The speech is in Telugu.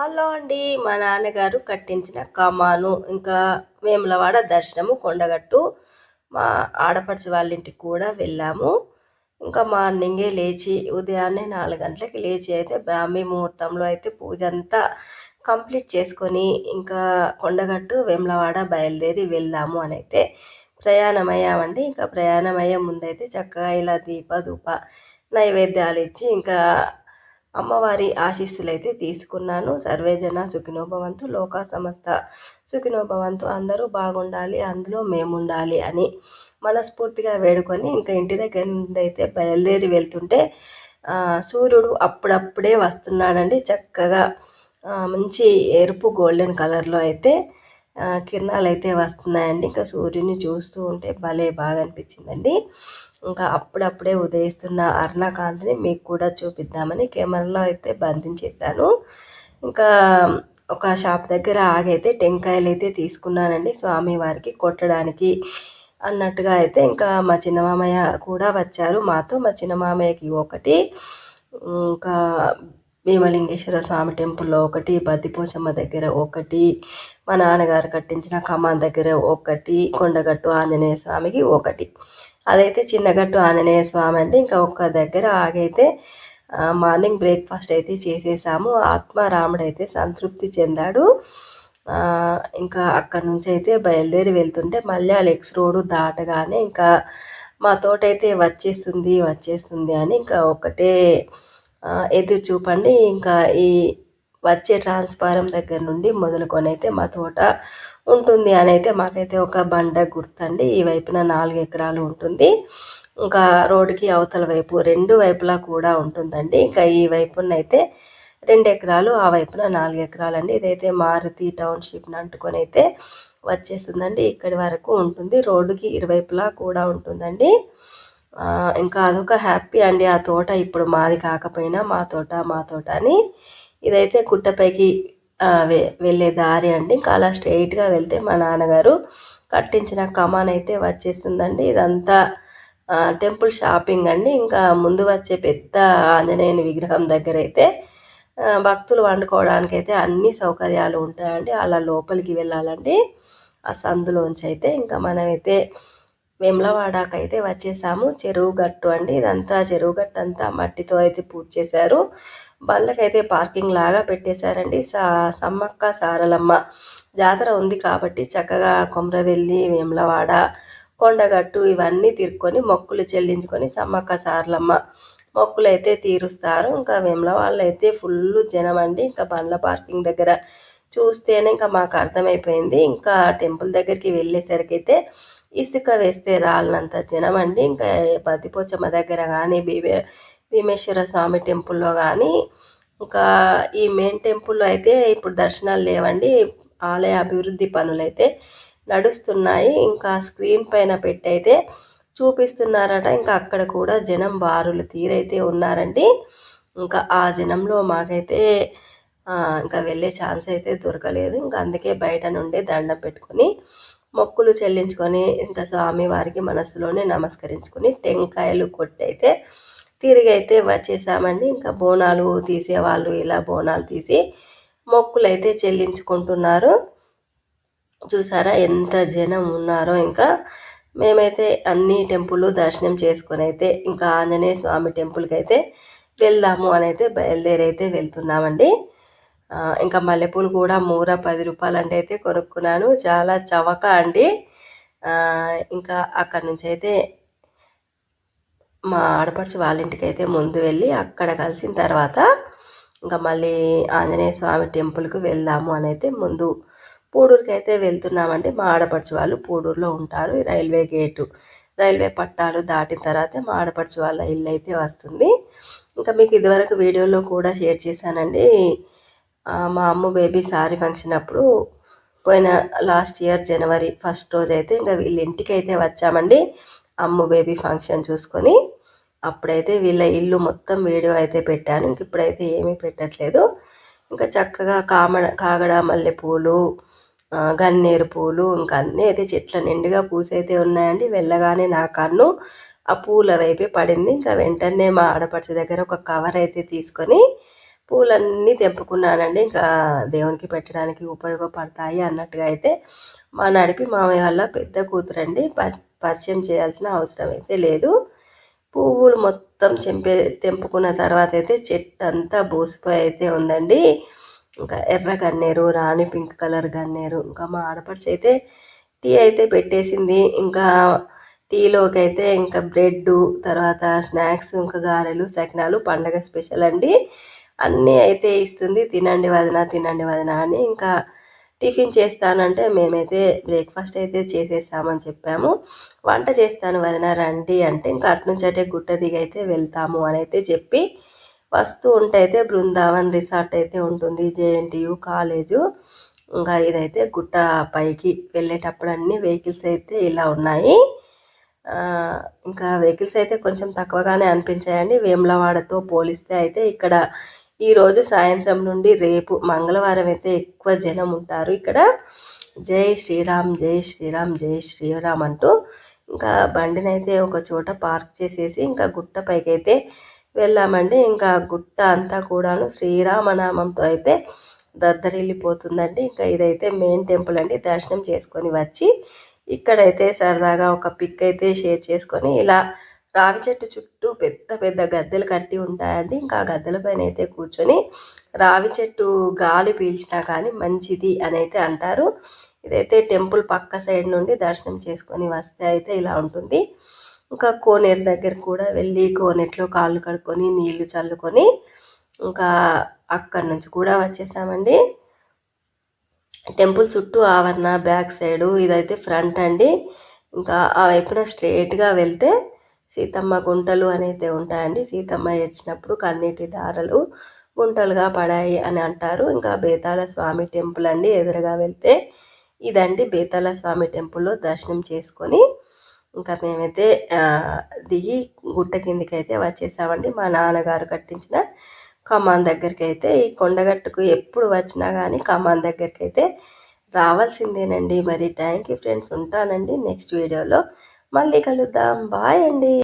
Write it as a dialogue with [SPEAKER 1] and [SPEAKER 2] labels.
[SPEAKER 1] హలో అండి. మా నాన్నగారు కట్టించిన కమాను ఇంకా వేములవాడ దర్శనము కొండగట్టు. మా ఆడపడుచు వాళ్ళ ఇంటికి కూడా వెళ్ళాము. ఇంకా మార్నింగే లేచి ఉదయాన్నే నాలుగు గంటలకి లేచి అయితే బ్రాహ్మీ ముహూర్తంలో అయితే పూజ అంతా కంప్లీట్ చేసుకొని ఇంకా కొండగట్టు వేములవాడ బయలుదేరి వెళ్దాము అని అయితే ప్రయాణమయ్యామండి. ఇంకా ప్రయాణమయ్యే ముందైతే చక్కగా ఇలా దీప ధూప నైవేద్యాలు ఇచ్చి ఇంకా అమ్మవారి ఆశీస్సులైతే తీసుకున్నాను. సర్వేజన సుఖినోభవంతు లోక సమస్త సుఖినోభవంతు. అందరూ బాగుండాలి అందులో మేము ఉండాలి అని మనస్ఫూర్తిగా వేడుకొని ఇంకా ఇంటి దగ్గర నుండి అయితే బయలుదేరి వెళ్తుంటే సూర్యుడు అప్పుడప్పుడే వస్తున్నాడండి. చక్కగా మంచి ఎరుపు గోల్డెన్ కలర్లో అయితే కిరణాలు అయితే వస్తున్నాయండి. ఇంకా సూర్యుని చూస్తూ ఉంటే భలే బాగా అనిపించిందండి ఇంకా అప్పుడప్పుడే ఉదయిస్తున్న అర్ణకాంతిని మీకు కూడా చూపిద్దామని కెమెరాలో అయితే బంధించేద్దాను ఇంకా ఒక షాప్ దగ్గర ఆగైతే టెంకాయలు అయితే తీసుకున్నానండి స్వామివారికి కొట్టడానికి అన్నట్టుగా అయితే ఇంకా మా చిన్నమామయ్య కూడా వచ్చారు. మాతో మా చిన్నమామయ్యకి ఒకటి ఇంకా భీమలింగేశ్వర స్వామి టెంపుల్లో ఒకటి బద్దిపోచమ్మ దగ్గర ఒకటి మా నాన్నగారు కట్టించిన కమాన్ దగ్గర ఒకటి కొండగట్టు ఆంజనేయ స్వామికి ఒకటి. అదైతే చిన్నగట్టు ఆంజనేయ స్వామి అండి. ఇంకా ఒక్క దగ్గర ఆగైతే మార్నింగ్ బ్రేక్ఫాస్ట్ అయితే చేసేసాము. ఆత్మారాముడు అయితే సంతృప్తి చెందాడు. ఇంకా అక్కడ నుంచి అయితే బయలుదేరి వెళ్తుంటే మళ్ళీ ఆ లెక్స్ రోడ్డు దాటగానే ఇంకా మా తోట అయితే వచ్చేస్తుంది వచ్చేస్తుంది అని ఇంకా ఒకటే ఎదురు చూపండి. ఇంకా ఈ వచ్చే ట్రాన్స్ఫారం దగ్గర నుండి మొదలుకొని అయితే మా తోట ఉంటుంది. అని అయితే మాకైతే ఒక బండ గుర్తండి. ఈ వైపున నాలుగు ఎకరాలు ఉంటుంది. ఇంకా రోడ్డుకి అవతల వైపు రెండు వైపులా కూడా ఉంటుందండి. ఇంకా ఈ వైపున అయితే రెండు ఎకరాలు ఆ వైపున నాలుగు ఎకరాలు అండి ఇదైతే మారుతి టౌన్షిప్ని అంటుకొని అయితే వచ్చేస్తుందండి. ఇక్కడి వరకు ఉంటుంది. రోడ్డుకి ఇరువైపులా కూడా ఉంటుందండి. ఇంకా అదొక హ్యాపీ అండి. ఆ తోట ఇప్పుడు మాది కాకపోయినా మా తోట మా తోట అని. ఇదైతే కుట్టపైకి వెళ్ళే దారి అండి ఇంకా అలా స్ట్రైట్గా వెళ్తే మా నాన్నగారు కట్టించిన కమాన్ అయితే వచ్చేస్తుందండి. ఇదంతా టెంపుల్ షాపింగ్ అండి. ఇంకా ముందు వచ్చే పెద్ద ఆంజనేయుని విగ్రహం దగ్గర అయితే భక్తులు వండుకోవడానికి అయితే అన్ని సౌకర్యాలు ఉంటాయండి. అలా లోపలికి వెళ్ళాలండి. ఆ సందులోంచి అయితే ఇంకా మనమైతే వెమ్లవాడాకైతే అయితే వచ్చేసాము. చెరువు గట్టు అండి. ఇదంతా చెరువు గట్టు అంతా మట్టితో అయితే పూజ చేశారు బండ్లకైతే పార్కింగ్ లాగా పెట్టేశారండి. సా సమ్మక్క సారలమ్మ జాతర ఉంది కాబట్టి చక్కగా కొమరవెల్లి వేములవాడ కొండగట్టు ఇవన్నీ తీర్కొని మొక్కులు చెల్లించుకొని సమ్మక్క సారలమ్మ మొక్కులు అయితే తీరుస్తారు. ఇంకా వెమ్ల అయితే ఫుల్ జనం అండి ఇంకా బండ్ల పార్కింగ్ దగ్గర చూస్తేనే ఇంకా మాకు అర్థమైపోయింది. ఇంకా టెంపుల్ దగ్గరికి వెళ్ళేసరికి అయితే ఇసుక వేస్తే రాలినంత జనం అండి ఇంకా పతిపోచమ్మ దగ్గర కానీ భీమే భీమేశ్వర స్వామి టెంపుల్లో కానీ ఇంకా ఈ మెయిన్ టెంపుల్లో అయితే ఇప్పుడు దర్శనాలు లేవండి. ఆలయ అభివృద్ధి పనులు అయితే నడుస్తున్నాయి. ఇంకా స్క్రీన్ పైన పెట్టయితే చూపిస్తున్నారట. ఇంకా అక్కడ కూడా జనం బారులు తీరైతే ఉన్నారండి. ఇంకా ఆ జనంలో మాకైతే ఇంకా వెళ్ళే ఛాన్స్ అయితే దొరకలేదు. ఇంకా అందుకే బయట నుండే దండం పెట్టుకొని మొక్కులు చెల్లించుకొని ఇంకా స్వామి వారికి మనస్సులోనే నమస్కరించుకొని టెంకాయలు కొట్టి అయితే తిరిగి అయితే వచ్చేసామండి. ఇంకా బోనాలు తీసేవాళ్ళు ఇలా బోనాలు తీసి మొక్కులు అయితే చెల్లించుకుంటున్నారు. చూసారా ఎంత జనం ఉన్నారో ఇంకా. మేమైతే అన్ని టెంపుల్ దర్శనం చేసుకొని అయితే ఇంకా ఆంజనేయ స్వామి టెంపుల్కి అయితే వెళ్దాము అని అయితే బయలుదేరి అయితే వెళ్తున్నామండి ఇంకా మల్లెపూలు కూడా మూర పది రూపాయలు అంటే అయితే కొనుక్కున్నాను. చాలా చవక అండి. ఇంకా అక్కడ నుంచి అయితే మా ఆడపడుచు వాళ్ళ ఇంటికి అయితే ముందు వెళ్ళి అక్కడ కలిసిన తర్వాత ఇంకా మళ్ళీ ఆంజనేయ స్వామి టెంపుల్కి వెళ్దాము అని అయితే ముందు పూడూరుకి అయితే వెళ్తున్నామంటే మా ఆడపడుచు వాళ్ళు పూడూరులో ఉంటారు రైల్వే గేటు రైల్వే పట్టాలు దాటిన తర్వాత మా ఆడపడుచు వాళ్ళ ఇల్లు అయితే వస్తుంది. ఇంకా మీకు ఇదివరకు వీడియోలో కూడా షేర్ చేశానండి. మా అమ్మ బేబీ సారీ ఫంక్షన్ అప్పుడు పోయిన లాస్ట్ ఇయర్ జనవరి ఫస్ట్ రోజు అయితే ఇంకా వీళ్ళ ఇంటికి అయితే వచ్చామండి. అమ్మ బేబీ ఫంక్షన్ చూసుకొని అప్పుడైతే వీళ్ళ ఇల్లు మొత్తం వీడియో అయితే పెట్టాను. ఇంక ఇప్పుడైతే ఏమీ పెట్టట్లేదు. ఇంకా చక్కగా కామ కాగడ మల్లెపూలు గన్నేరు పూలు ఇంకా అన్నీ అయితే చెట్ల నిండుగా పూసైతే ఉన్నాయండి. వెళ్ళగానే నా కన్ను ఆ పూల వైపే పడింది. ఇంకా వెంటనే మా ఆడపడుచు దగ్గర ఒక కవర్ అయితే తీసుకొని పూలన్నీ తెంపుకున్నానండి. ఇంకా దేవునికి పెట్టడానికి ఉపయోగపడతాయి అన్నట్టుగా అయితే మా నడిపి మామయ్య వల్ల పెద్ద కూతురండి. పరిచయం చేయాల్సిన అవసరం అయితే లేదు. పువ్వులు మొత్తం చెంపే తెంపుకున్న తర్వాత అయితే చెట్టు అంతా బోసిపోయి అయితే ఉందండి. ఇంకా ఎర్ర గన్నేరు రాణి పింక్ కలర్ గన్నేరు ఇంకా మా ఆడపడుచు అయితే టీ అయితే పెట్టేసింది. ఇంకా టీలోకి అయితే ఇంకా బ్రెడ్ తర్వాత స్నాక్స్ ఇంకా గారెలు సకినాలు పండగ స్పెషల్ అండి. అన్నీ అయితే ఇస్తుంది. తినండి వదిన తినండి వదిన అని ఇంకా టిఫిన్ చేస్తానంటే మేమైతే బ్రేక్ఫాస్ట్ అయితే చేసేసామని చెప్పాము. వంట చేస్తాను వదిన రండి అంటే ఇంకా అట్నుంచి అంటే గుట్ట దిగైతే వెళ్తాము అని అయితే చెప్పి వస్తూ ఉంటే అయితే బృందావన్ రిసార్ట్ అయితే ఉంటుంది జేఎన్టీయు కాలేజు. ఇంకా ఇదైతే గుట్ట పైకి వెళ్ళేటప్పుడు అన్ని వెహికల్స్ అయితే ఇలా ఉన్నాయి. ఇంకా వెహికల్స్ అయితే కొంచెం తక్కువగానే అనిపించాయండి. వేములవాడతో పోలిస్తే అయితే ఇక్కడ ఈరోజు సాయంత్రం నుండి రేపు మంగళవారం అయితే ఎక్కువ జనం ఉంటారు. ఇక్కడ జై శ్రీరామ్ జై శ్రీరామ్ జై శ్రీరామ్ అంటూ ఇంకా బండినైతే ఒక చోట పార్క్ చేసేసి ఇంకా గుట్ట పైకైతే వెళ్ళామండి. ఇంకా గుట్ట అంతా కూడాను శ్రీరామనామంతో అయితే దద్దరిల్లిపోతుందండి. ఇంకా ఇదైతే మెయిన్ టెంపుల్ అండి. దర్శనం చేసుకొని వచ్చి ఇక్కడైతే సరదాగా ఒక పిక్ అయితే షేర్ చేసుకొని ఇలా రావి చెట్టు చుట్టూ పెద్ద పెద్ద గద్దెలు కట్టి ఉంటాయండి. ఇంకా గద్దెల పైన అయితే కూర్చొని రావి చెట్టు గాలి పీల్చినా కానీ మంచిది అని అయితే అంటారు. ఇదైతే టెంపుల్ పక్క సైడ్ నుండి దర్శనం చేసుకొని వస్తే అయితే ఇలా ఉంటుంది. ఇంకా కోనేరు దగ్గర కూడా వెళ్ళి కోనేట్లో కాళ్ళు కడుక్కొని నీళ్ళు చల్లుకొని ఇంకా అక్కడి నుంచి కూడా వచ్చేసామండి. టెంపుల్ చుట్టూ ఆవరణ బ్యాక్ సైడు ఇదైతే ఫ్రంట్ అండి. ఇంకా ఆ వైపున స్ట్రేట్గా వెళ్తే సీతమ్మ గుంటలు అనైతే ఉంటాయండి. సీతమ్మ ఏడ్చినప్పుడు కన్నీటి దారలు గుంటలుగా పడాయి అని అంటారు. ఇంకా బేతాల స్వామి టెంపుల్ అండి. ఎదురుగా వెళ్తే ఇదండి. బేతాల స్వామి టెంపుల్లో దర్శనం చేసుకొని ఇంకా మేమైతే దిగి గుట్ట కిందికి అయితే వచ్చేసామండి. మా నాన్నగారు కట్టించిన కమాన్ దగ్గరికి అయితే ఈ కొండగట్టుకు ఎప్పుడు వచ్చినా కానీ కమాన్ దగ్గరికి అయితే రావాల్సిందేనండి. మరి థ్యాంక్ యూ ఫ్రెండ్స్. ఉంటానండి నెక్స్ట్ వీడియోలో. మళ్ళీ కలుద్దాం. బాయ్ అండి.